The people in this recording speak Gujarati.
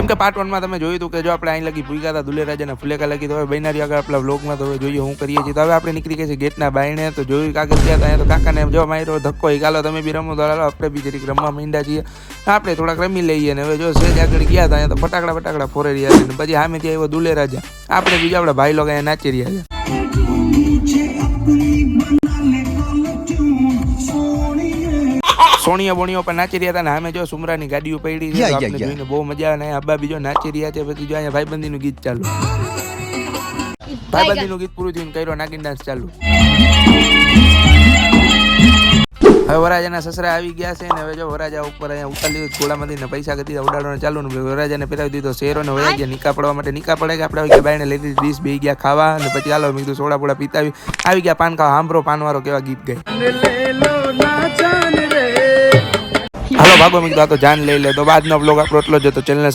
જેમ કે પાર્ટ વનમાં તમે જોયું હતું કે જો આપણે અહીં લગી ભૂગા હતા દુલે રાજાના ફુલેકા લગી, તો હવે બહેનારી આગળ આપણા વ્લોગમાં તો જોઈએ હું કરીએ છીએ. તો હવે આપણે નીકળી ગયા છે ગેટના બાયણે, તો જોયું કાગળ ગયા હતા તો કાકાને જો માર્યો, ધક્કો ગાલો, તમે બી રમો તો હાલો, આપણે બી જરીક રમવા માંડ્યા છીએ. આપણે થોડાક રમી લઈએ ને હવે જો સેજ આગળ ગયા હતા, અહીંયા તો ફટાકડા ફટાકડા ફોરે રહ્યા છે પછી પછી ત્યાં આવ્યો દુલે રાજા આપણે બીજા આપણા ભાઈ લોકો અહીંયા નાચી રહ્યા છે. સોનિયા બોણીઓ પર નાચી રહ્યા હતા ને અમે જો સુમરાની ગાડીઓ પડી છે આપણે જોઈને બહુ મજા આવે ને અબ્બા બીજો નાચી રહ્યા છે પછી જો અહીંયા ભાઈબંધીનું ગીત ચાલુ. ભાઈબંધીનું ગીત પૂરું થયું કર્યો નાગિન ડાન્સ ચાલુ. હવે વરાજાના સસરા આવી ગયા છે ને હવે જો વરાજા ઉપર અહીંયા ઉતારી લીધું ખોળામાંથી ને પૈસા ગતી ઉડાડવાનું ચાલુ ને વરાજાને પહેરાવી દીધો શેરો ને વયા ગયા નિકા પડવા માટે નિકા પડે કે આપણે આવી ગયા બાઈને લઈ દીધી ડીશ બે ગયા ખાવા અને પછી હાલો મેં કીધું સોડા પોડા પીતા આવી ગયા પાન ખાવા સાંભળો પાનવારો કેવા ગીત ગાય. હાલો ભાગો મેં કીધું આ તો જાન લઈ લે તો બાદનો બ્લોગ આપણો એટલો જ હતો ચેનલને